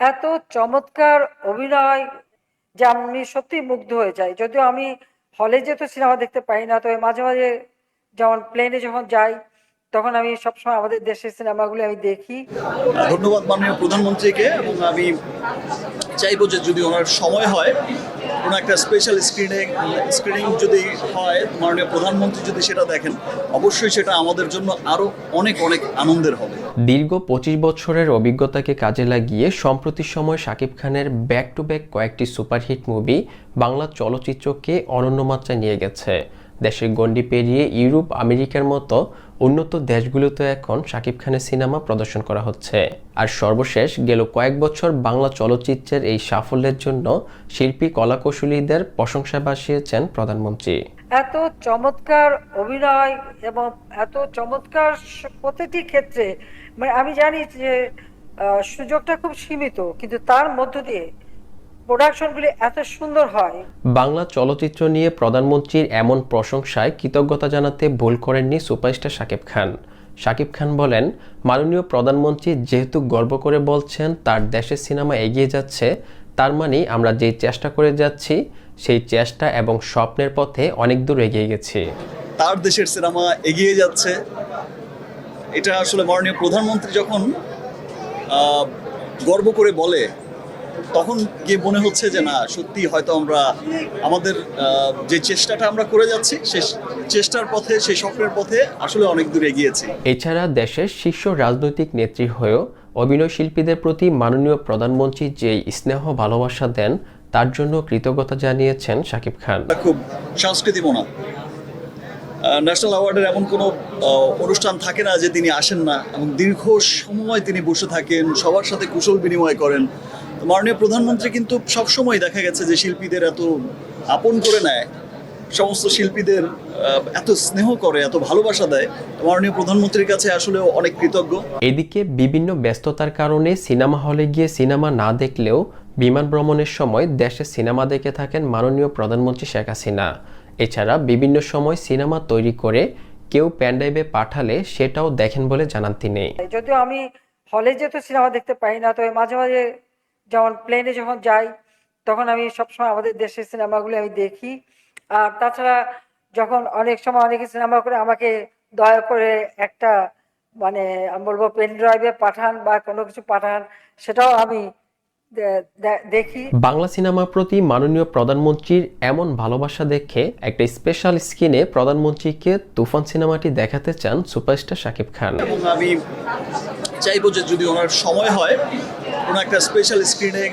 এত চমৎকার অভিনয় যে আমি সত্যি মুগ্ধ হয়ে যাই। যদিও আমি হলে যেহেতু সিনেমা দেখতে পাই না, তবে মাঝে মাঝে যেমন প্লেনে যখন যাই, তখন আমি সবসময় আমাদের দেশের সিনেমাগুলো আমি দেখি। ধন্যবাদ মাননীয় প্রধানমন্ত্রীকে, এবং আমি চাইব যে যদি ওনার সময় হয় কোনো একটা স্পেশাল স্ক্রিনে স্ক্রিনিং যদি হয়, মাননীয় প্রধানমন্ত্রী যদি সেটা দেখেন, অবশ্যই সেটা আমাদের জন্য আরও অনেক অনেক আনন্দের হবে। দীর্ঘ পঁচিশ বছরের অভিজ্ঞতাকে কাজে লাগিয়ে সম্প্রতি সময় শাকিব খানের ব্যাক টু ব্যাক কয়েকটি সুপারহিট মুভি বাংলা চলচ্চিত্রকে অনন্য মাত্রায় নিয়ে গেছে। দেশের গণ্ডি পেরিয়ে ইউরোপ, আমেরিকার মতো উন্নত দেশগুলোতে এখন শাকিব খানের সিনেমা প্রদর্শন করা হচ্ছে। আর সর্বশেষ গেল কয়েক বছর বাংলা চলচ্চিত্রের এই সাফল্যের জন্য শিল্পী কলাকৌশলীদের প্রশংসা বাসিয়েছেন প্রধানমন্ত্রী। এত চমৎকার অভিনয় এবং এত চমৎকার প্রতিটি ক্ষেত্রে মানে আমি জানি যে সুযোগটা খুব সীমিত, কিন্তু তার মধ্য দিয়ে প্রোডাকশনগুলি এত সুন্দর হয়। বাংলা চলচ্চিত্র নিয়ে প্রধানমন্ত্রীর এমন প্রশংসায় কৃতজ্ঞতা জানাতে ভুল করেননি সুপারস্টার শাকিব খান। শাকিব খান বলেন মাননীয় প্রধানমন্ত্রী যেহেতু গর্ব করে বলছেন তার দেশের সিনেমা এগিয়ে যাচ্ছে তার মানে আমরা যেই চেষ্টা করে যাচ্ছি সেই চেষ্টা এবং স্বপ্নের পথে অনেক দূর এগিয়ে গেছি। তার দেশের সিনেমা এগিয়ে যাচ্ছে। এটা আসলে মাননীয় প্রধানমন্ত্রী যখন গর্ব করে বলে তখন গিয়ে মনে হচ্ছে যে না সত্যি হয়তো আমরা আমাদের যে চেষ্টাটা আমরা করে যাচ্ছি সে চেষ্টার পথে সেই স্বপ্নের পথে আসলে অনেক দূর এগিয়েছি। এছাড়া দেশের শীর্ষ রাজনৈতিক নেত্রী হয়েও অভিনয় শিল্পীদের প্রতি মাননীয় প্রধানমন্ত্রী যে স্নেহ ভালোবাসা দেন তার জন্য কৃতজ্ঞতা জানিয়েছেন শাকিব খান। খুব সংস্কৃতি মনা। ন্যাশনাল অ্যাওয়ার্ডের এমন কোনো অনুষ্ঠান থাকে না যে তিনি আসেন না এবং দীর্ঘ সময় তিনি বসে থাকেন সবার সাথে কুশল বিনিময় করেন। মাননীয় প্রধানমন্ত্রী কিন্তু সবসময় দেখা গেছে যে শিল্পীদের এত আপন করে নেয় সমস্ত শিল্পীদের আহ, এত স্নেহ করে এত ভালোবাসা দেয়। মাননীয় প্রধানমন্ত্রীর কাছে আসলে অনেক কৃতজ্ঞ। এদিকে বিভিন্ন ব্যস্ততার কারণে সিনেমা হলে গিয়ে সিনেমা না দেখলেও বিমান ভ্রমণের সময় দেশে সিনেমা দেখে থাকেন মাননীয় প্রধানমন্ত্রী শেখ হাসিনা। এছাড়া বিভিন্ন সময় সিনেমা তৈরি করে কেউ প্যান্ডাইভে পাঠালে সেটাও দেখেন বলে জানান তিনি। যদিও আমি হলে যেহেতু সিনেমা দেখতে পাই না তবে মাঝে মাঝে যেমন প্লেনে যখন যাই তখন আমি সবসময় আমাদের দেশের সিনেমাগুলো আমি দেখি। আর তাছাড়া যখন অনেক সময় অনেকে সিনেমা করে আমাকে দয়া করে একটা মানে আমি বলব পেন ড্রাইভে পাঠান বা কোনো কিছু পাঠান সেটাও আমি দেখি। বাংলা সিনেমার প্রতি মাননীয় প্রধানমন্ত্রীর এমন ভালোবাসা দেখে একটা স্পেশাল স্ক্রিনে প্রধানমন্ত্রীকে তুফান সিনেমাটি দেখাতে চান সুপারস্টার শাকিব খান। এবং আমি চাইব যে যদি ওনার সময় হয় কোনো একটা স্পেশাল স্ক্রিনে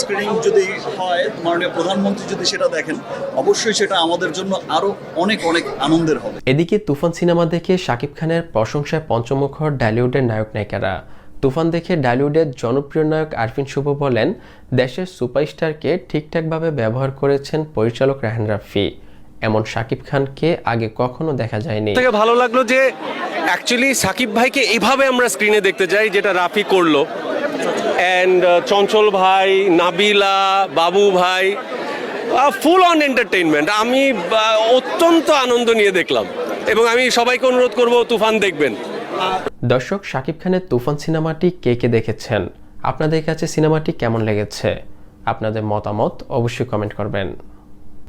স্ক্রিনিং যদি হয় মাননীয় প্রধানমন্ত্রী যদি সেটা দেখেন অবশ্যই সেটা আমাদের জন্য আরও অনেক অনেক আনন্দের হবে। এদিকে তুফান সিনেমা দেখে শাকিব খানের প্রশংসায় পঞ্চমুখর ডালিউডের নায়ক নায়িকারা। তুফান দেখে ডালিউডের জনপ্রিয় নায়ক আরফিন শুভ বলেন দেশের সুপারস্টারকে ঠিকঠাকভাবে ব্যবহার করেছেন পরিচালক রাহান রাফি। এমন শাকিব খানকে আগে কখনো দেখা যায়নি। ভালো লাগল যে অ্যাকচুয়ালি সাকিব ভাইকে এভাবে আমরা স্ক্রিনে দেখতে যাই, যেটা রাফি করল। অ্যান্ড চঞ্চল ভাই, নাবিলা, বাবু ভাই ফুল অন এন্টারটেইনমেন্ট আমি অত্যন্ত আনন্দ নিয়ে দেখলাম। এবং আমি সবাইকে অনুরোধ করব, তুফান দেখবেন। দর্শক শাকিব খানের তুফান সিনেমাটি কে কে দেখেছেন? আপনাদের কাছে সিনেমাটি কেমন লেগেছে? আপনাদের মতামত অবশ্যই কমেন্ট করবেন।